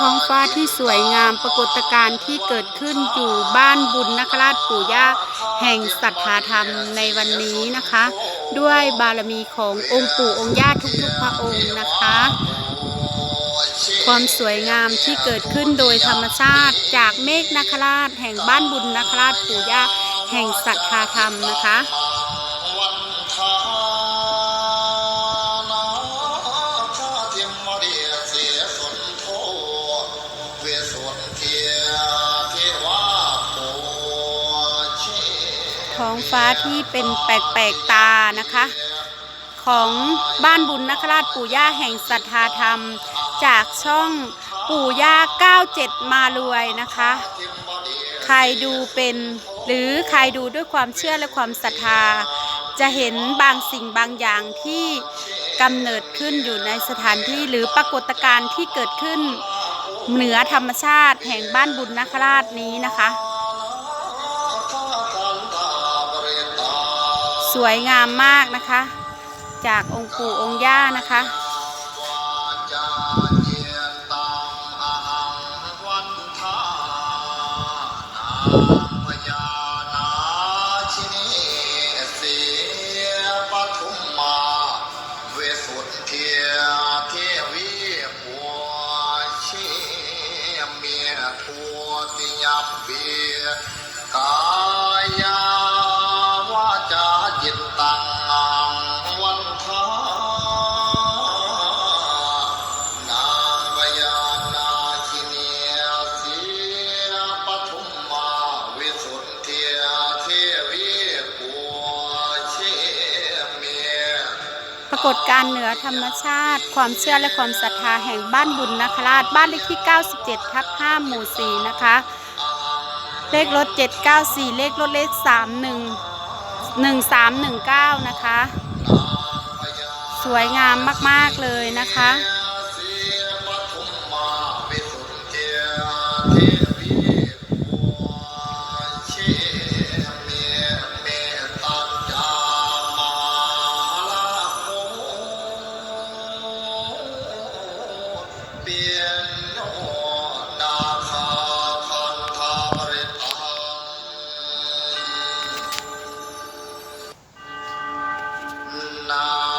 ท้องฟ้าที่สวยงามปรากฏการณ์ที่เกิดขึ้นอยู่บ้านบุญนคราชปู่ย่าแห่งศรัทธาธรรมในวันนี้นะคะ ด้วยบารมีขององค์ปู่องค์ย่าทุกๆพระองค์นะคะ ความสวยงามที่เกิดขึ้นโดยธรรมชาติจากเมฆนคราชแห่งบ้านบุญนคราชปู่ย่าแห่งศรัทธาธรรมนะคะ ท้องฟ้าที่เป็นแปลกๆตานะคะ ของบ้านบุญนคราชปู่ย่าแห่งศรัทธาธรรม จากช่องปู่ย่า 97 มารวยนะคะ ใครดูเป็นหรือใครดูด้วยความเชื่อและความศรัทธา จะเห็นบางสิ่งบางอย่างที่กำเนิดขึ้นอยู่ในสถานที่หรือปรากฏการณ์ที่เกิดขึ้นเหนือธรรมชาติแห่งบ้านบุญนคราชนี้นะคะ สวยงามมากนะคะ จากองค์ปู่องค์ย่านะคะจาเจียากฏการเหนือธรรมชาติ ความเชื่อและความศรัทธาแห่งบ้านบุญนคราชบ้านเลขที่ 97ทับ5หมู่4นะคะ เลขรถ 794 เลขรถเลข 31 1319 นะคะ สวยงามมาก ๆ เลยนะคะ Nah.